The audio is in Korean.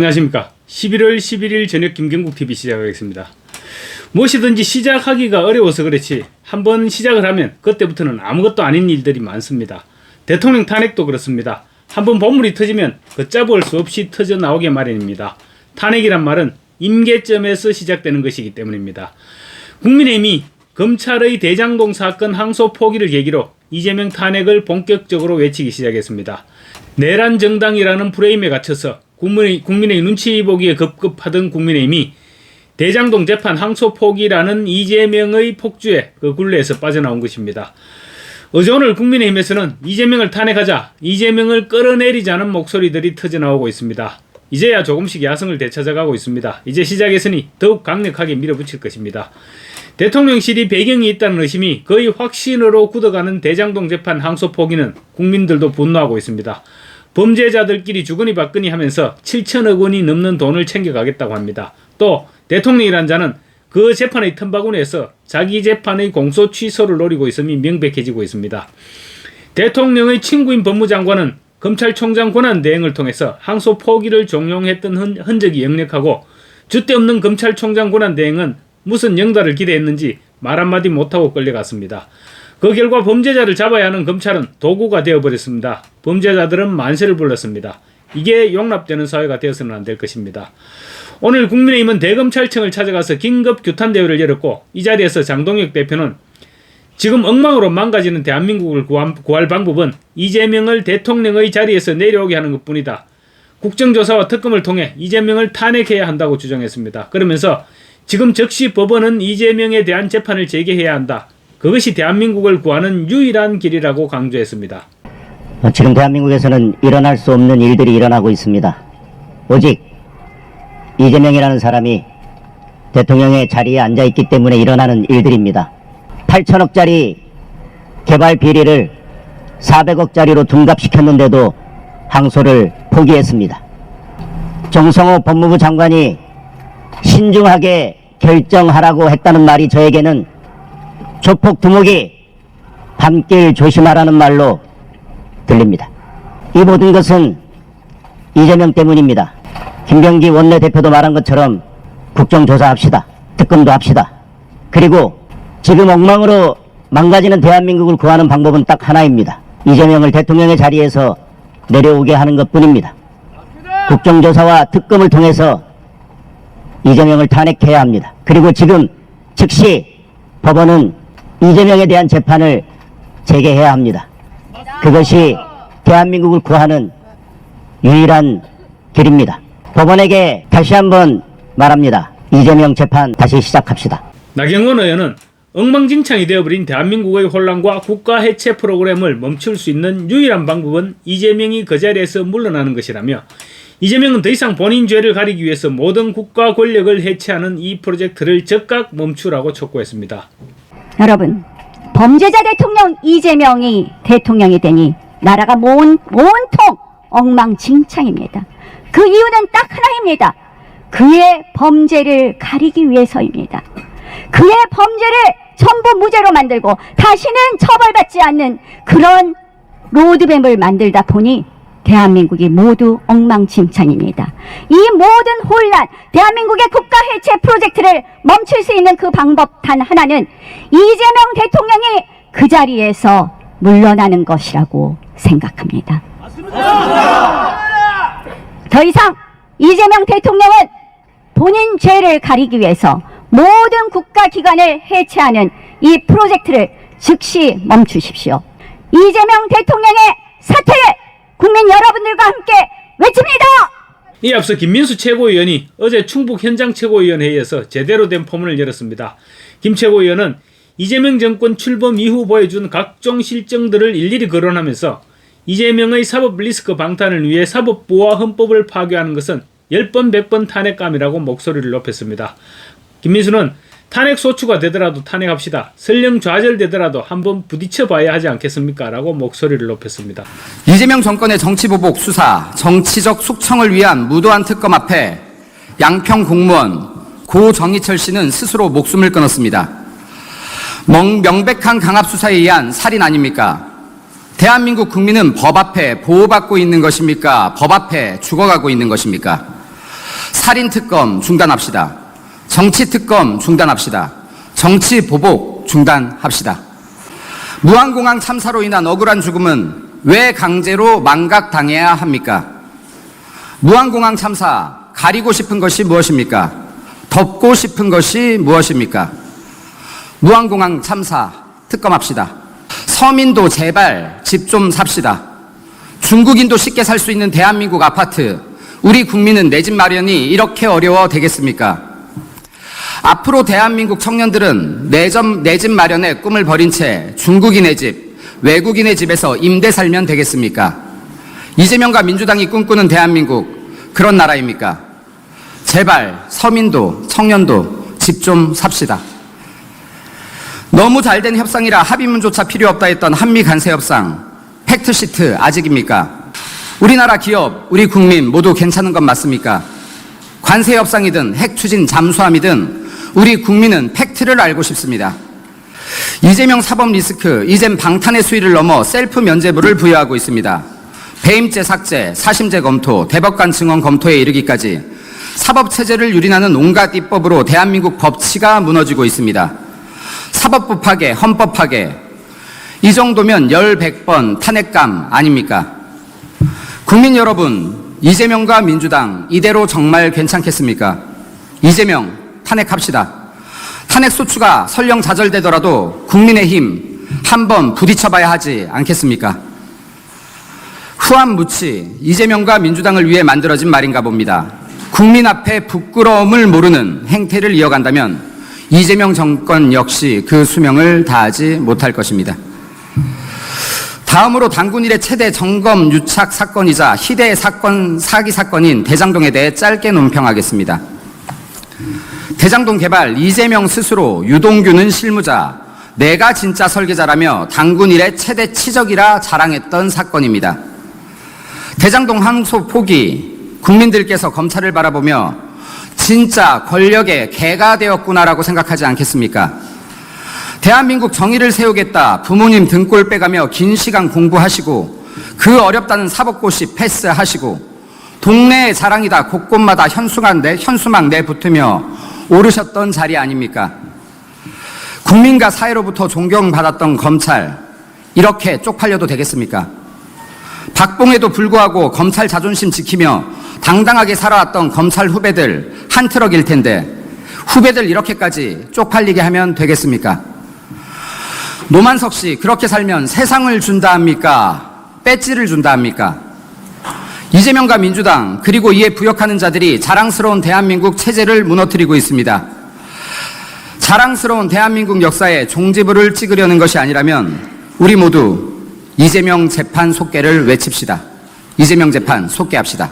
안녕하십니까. 11월 11일 저녁 김경국 TV 시작하겠습니다. 무엇이든지 시작하기가 어려워서 그렇지 한번 시작을 하면 그때부터는 아무것도 아닌 일들이 많습니다. 대통령 탄핵도 그렇습니다. 한번 본물이 터지면 걷잡을 수 없이 터져 나오게 마련입니다. 탄핵이란 말은 임계점에서 시작되는 것이기 때문입니다. 국민의힘이 검찰의 대장동 사건 항소 포기를 계기로 이재명 탄핵을 본격적으로 외치기 시작했습니다. 내란 정당이라는 프레임에 갇혀서 국민의, 국민의 눈치 보기에 급급하던 국민의힘이 대장동 재판 항소 포기라는 이재명의 폭주에 그 굴레에서 빠져나온 것입니다. 어제 오늘 국민의힘에서는 이재명을 탄핵하자 이재명을 끌어내리자는 목소리들이 터져나오고 있습니다. 이제야 조금씩 야성을 되찾아가고 있습니다. 이제 시작했으니 더욱 강력하게 밀어붙일 것입니다. 대통령실이 배경이 있다는 의심이 거의 확신으로 굳어가는 대장동 재판 항소 포기는 국민들도 분노하고 있습니다. 범죄자들끼리 주거니 받거니 하면서 7천억 원이 넘는 돈을 챙겨가겠다고 합니다. 또 대통령이란 자는 그 재판의 틈바구니에서 자기 재판의 공소 취소를 노리고 있음이 명백해지고 있습니다. 대통령의 친구인 법무장관은 검찰총장 권한 대행을 통해서 항소 포기를 종용했던 흔, 흔적이 역력하고 주대 없는 검찰총장 권한 대행은 무슨 영달을 기대했는지 말 한마디 못하고 끌려갔습니다. 그 결과 범죄자를 잡아야 하는 검찰은 도구가 되어버렸습니다. 범죄자들은 만세를 불렀습니다. 이게 용납되는 사회가 되어서는 안 될 것입니다. 오늘 국민의힘은 대검찰청을 찾아가서 긴급 규탄 대회를 열었고 이 자리에서 장동혁 대표는 지금 엉망으로 망가지는 대한민국을 구할 방법은 이재명을 대통령의 자리에서 내려오게 하는 것뿐이다. 국정조사와 특검을 통해 이재명을 탄핵해야 한다고 주장했습니다. 그러면서 지금 즉시 법원은 이재명에 대한 재판을 재개해야 한다. 그것이 대한민국을 구하는 유일한 길이라고 강조했습니다. 어, 지금 대한민국에서는 일어날 수 없는 일들이 일어나고 있습니다. 오직 이재명이라는 사람이 대통령의 자리에 앉아 있기 때문에 일어나는 일들입니다. 8천억짜리 개발 비리를 400억짜리로 둔갑시켰는데도 항소를 포기했습니다. 정성호 법무부 장관이 신중하게 결정하라고 했다는 말이 저에게는 조폭 두목이 밤길 조심하라는 말로 들립니다. 이 모든 것은 이재명 때문입니다. 김병기 원내대표도 말한 것처럼 국정조사합시다. 특검도 합시다. 그리고 지금 엉망으로 망가지는 대한민국을 구하는 방법은 딱 하나입니다. 이재명을 대통령의 자리에서 내려오게 하는 것 뿐입니다. 국정조사와 특검을 통해서 이재명을 탄핵해야 합니다. 그리고 지금 즉시 법원은 이재명에 대한 재판을 재개해야 합니다. 그것이 대한민국을 구하는 유일한 길입니다. 법원에게 다시 한번 말합니다. 이재명 재판 다시 시작합시다. 나경원 의원은 엉망진창이 되어버린 대한민국의 혼란과 국가 해체 프로그램을 멈출 수 있는 유일한 방법은 이재명이 그 자리에서 물러나는 것이라며 이재명은 더 이상 본인 죄를 가리기 위해서 모든 국가 권력을 해체하는 이 프로젝트를 즉각 멈추라고 촉구했습니다. 여러분, 범죄자 대통령 이재명이 대통령이 되니 나라가 온, 온통 엉망진창입니다. 그 이유는 딱 하나입니다. 그의 범죄를 가리기 위해서입니다. 그의 범죄를 전부 무죄로 만들고 다시는 처벌받지 않는 그런 로드맵을 만들다 보니 대한민국이 모두 엉망진창입니다. 이 모든 혼란, 대한민국의 국가 해체 프로젝트를 멈출 수 있는 그 방법 단 하나는 이재명 대통령이 그 자리에서 물러나는 것이라고 생각합니다. 더 이상 이재명 대통령은 본인 죄를 가리기 위해서 모든 국가기관을 해체하는 이 프로젝트를 즉시 멈추십시오. 이재명 대통령의 사퇴를 국민 여러분들과 함께 외칩니다! 이에 앞서 김민수 최고위원이 어제 충북 현장 최고위원회의에서 제대로 된 포문을 열었습니다. 김 최고위원은 이재명 정권 출범 이후 보여준 각종 실정들을 일일이 거론하면서 이재명의 사법 리스크 방탄을 위해 사법부와 헌법을 파괴하는 것은 10번 100번 탄핵감이라고 목소리를 높였습니다. 김민수는 탄핵 소추가 되더라도 탄핵합시다. 설령 좌절되더라도 한번 부딪혀 봐야 하지 않겠습니까? 라고 목소리를 높였습니다. 이재명 정권의 정치 보복 수사, 정치적 숙청을 위한 무도한 특검 앞에 양평 공무원 고 정희철 씨는 스스로 목숨을 끊었습니다. 명, 명백한 강압 수사에 의한 살인 아닙니까? 대한민국 국민은 법 앞에 보호받고 있는 것입니까? 법 앞에 죽어가고 있는 것입니까? 살인 특검 중단합시다. 정치 특검 중단합시다. 정치 보복 중단합시다. 무한공항 참사로 인한 억울한 죽음은 왜 강제로 망각당해야 합니까? 무한공항 참사 가리고 싶은 것이 무엇입니까? 덮고 싶은 것이 무엇입니까? 무한공항 참사 특검합시다. 서민도 제발 집 좀 삽시다. 중국인도 쉽게 살 수 있는 대한민국 아파트. 우리 국민은 내 집 마련이 이렇게 어려워 되겠습니까? 앞으로 대한민국 청년들은 내집 마련의 꿈을 버린 채 중국인의 집, 외국인의 집에서 임대 살면 되겠습니까? 이재명과 민주당이 꿈꾸는 대한민국, 그런 나라입니까? 제발 서민도, 청년도 집 좀 삽시다. 너무 잘 된 협상이라 합의문조차 필요 없다 했던 한미 간세 협상, 팩트시트 아직입니까? 우리나라 기업, 우리 국민 모두 괜찮은 건 맞습니까? 관세 협상이든 핵 추진 잠수함이든 우리 국민은 팩트를 알고 싶습니다. 이재명 사법 리스크, 이젠 방탄의 수위를 넘어 셀프 면제부를 부여하고 있습니다. 배임죄 삭제, 사심죄 검토, 대법관 증언 검토에 이르기까지 사법체제를 유린하는 온갖 입법으로 대한민국 법치가 무너지고 있습니다. 사법부 파괴, 헌법 파괴, 이 정도면 열, 백 번 탄핵감 아닙니까? 국민 여러분, 이재명과 민주당 이대로 정말 괜찮겠습니까? 이재명 탄핵합시다. 탄핵 소추가 설령 좌절되더라도 국민의힘 한 번 부딪혀봐야 하지 않겠습니까? 후한무치 이재명과 민주당을 위해 만들어진 말인가 봅니다. 국민 앞에 부끄러움을 모르는 행태를 이어간다면 이재명 정권 역시 그 수명을 다하지 못할 것입니다. 다음으로 당군 일의 최대 점검 유착 사건이자 희대 사건 사기 사건인 대장동에 대해 짧게 논평하겠습니다. 대장동 개발 이재명 스스로 유동규는 실무자, 내가 진짜 설계자라며 당군 일의 최대 치적이라 자랑했던 사건입니다. 대장동 항소 포기 국민들께서 검찰을 바라보며 진짜 권력의 개가 되었구나라고 생각하지 않겠습니까? 대한민국 정의를 세우겠다. 부모님 등골 빼가며 긴 시간 공부하시고 그 어렵다는 사법고시 패스하시고 동네의 자랑이다. 곳곳마다 현수막 내 현수막 내붙으며 오르셨던 자리 아닙니까? 국민과 사회로부터 존경받았던 검찰 이렇게 쪽팔려도 되겠습니까? 박봉에도 불구하고 검찰 자존심 지키며 당당하게 살아왔던 검찰 후배들 한 트럭일 텐데 후배들 이렇게까지 쪽팔리게 하면 되겠습니까? 노만석 씨 그렇게 살면 세상을 준다 합니까? 배지를 준다 합니까? 이재명과 민주당 그리고 이에 부역하는 자들이 자랑스러운 대한민국 체제를 무너뜨리고 있습니다. 자랑스러운 대한민국 역사에 종지부를 찍으려는 것이 아니라면 우리 모두 이재명 재판 속개를 외칩시다. 이재명 재판 속개합시다.